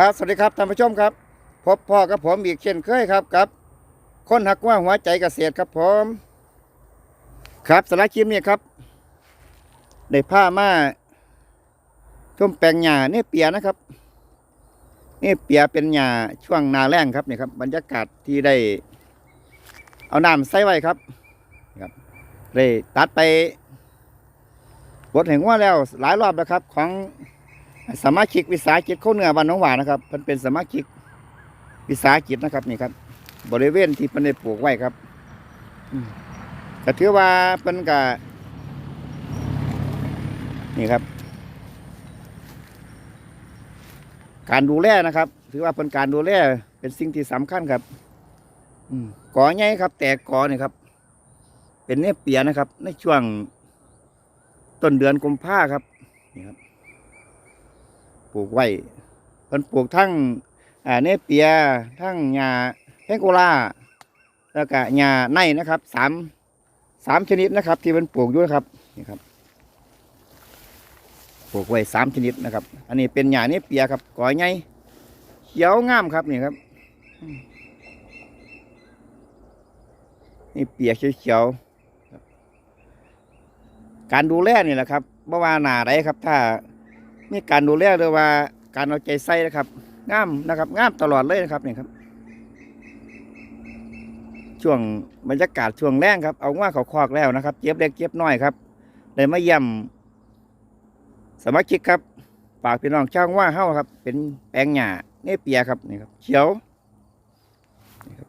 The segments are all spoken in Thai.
ครับ สวัสดีครับท่านผู้ชมครับ พบพ่อกับผมอีกเช่นเคยครับกับ คนหักว่าหัวใจเกษตรครับผมครับสาระคลิปนี้ครับได้ผ้ามาชมแปลงหญ้าเนี่ยเปียนะครับนี่เปียเป็นหญ้าช่วงนาแรงครับนี่ครับ บรรยากาศที่ได้ เอาน้ำใส่ไว้ครับครับเลยตัดไปบทแห่งว่าแล้วหลายรอบแล้วครับ ของ สมาชิกวิสาหกิจเข้าเหนือบ้านน้องหวานนะครับเพิ่นเป็นสมาชิกวิสาหกิจนะครับนี่ครับ บริเวณที่เพิ่นได้ปลูกไว้ครับอืมก็ถือว่าเพิ่นก็นี่ครับ การดูแลนะครับ ถือว่าเป็นการดูแลเป็นสิ่งที่สำคัญครับ อืกอใหญ่ครับ แต่กอนี่ครับ เป็นเนปเปียนะครับ ในช่วงต้นเดือนกุมภาครับนี่ครับ ลูกไว้เพิ่นปลูกทั้งอ่าเนเปียทั้งหญ้าแพงโกลาแล้วก็หญ้าในนะครับสามสามชนิดนะครับ ที่เพิ่นปลูกอยู่นะครับนี่ครับปลูกไว้สามชนิดนะครับ อันนี้เป็นหญ้าเนเปียครับกอใหญ่เขียวงามครับนี่ครับนี่เปียเขียวการดูแลนี่แหละครับเมื่อวาหนาไรครับ ถ้า มีการดูแลหรือว่าการเอาใจใส่นะครับงามนะครับงามตลอดเลยนะครับนี่ครับ ช่วงบรรยากาศช่วงแรงครับ เอาว่าเขาคอกแล้วนะครับเจ็บเล็กเจ็บน้อยครับเลยมาเยี่ยมสมาชิกครับฝากพี่น้องช่างว่าเฮ้าครับ เป็นแปลงหญ้าเนเปียครับนี่ครับเขียวนี่ครับ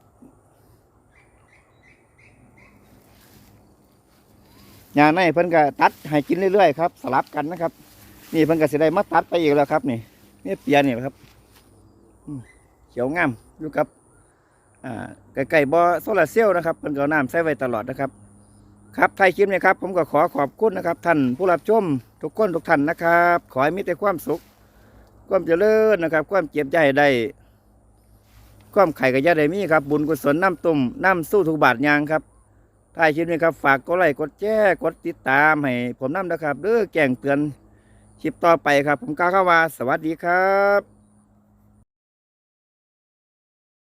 หญ้าในเพิ่นก็ตัดให้กินเรื่อยๆครับ สลับกันนะครับ นี่เพิ่นก็สิได้มาตัดไปอีกแล้วครับ นี่นี่เปียนี่ครับเขียวงามอยู่กับอ่าไก่ๆบ่อโซลาเซลล์นะครับเพิ่นก็เอาน้ำใส่ไว้ตลอดนะครับ ครับไทยคลิปนี้ครับ ผมก็ขอขอบคุณนะครับ ท่านผู้รับชมทุกคนทุกท่านนะครับ ขอให้มีแต่ความสุข ความเจริญนะครับ ความเจ็บใจได้ความไข่กับยาได้มีครับ บุญกุศลน้ำตุ่มน้ำสู้ทุกบาทยางครับท้ายคลิปนี้ครับ ฝากกดไลค์กดแชร์กดติดตามให้ผมน้ำนะครับเด้อแจ้งเตือน คลิปต่อไปครับ ผมก้าวเข้ามาสวัสดีครับ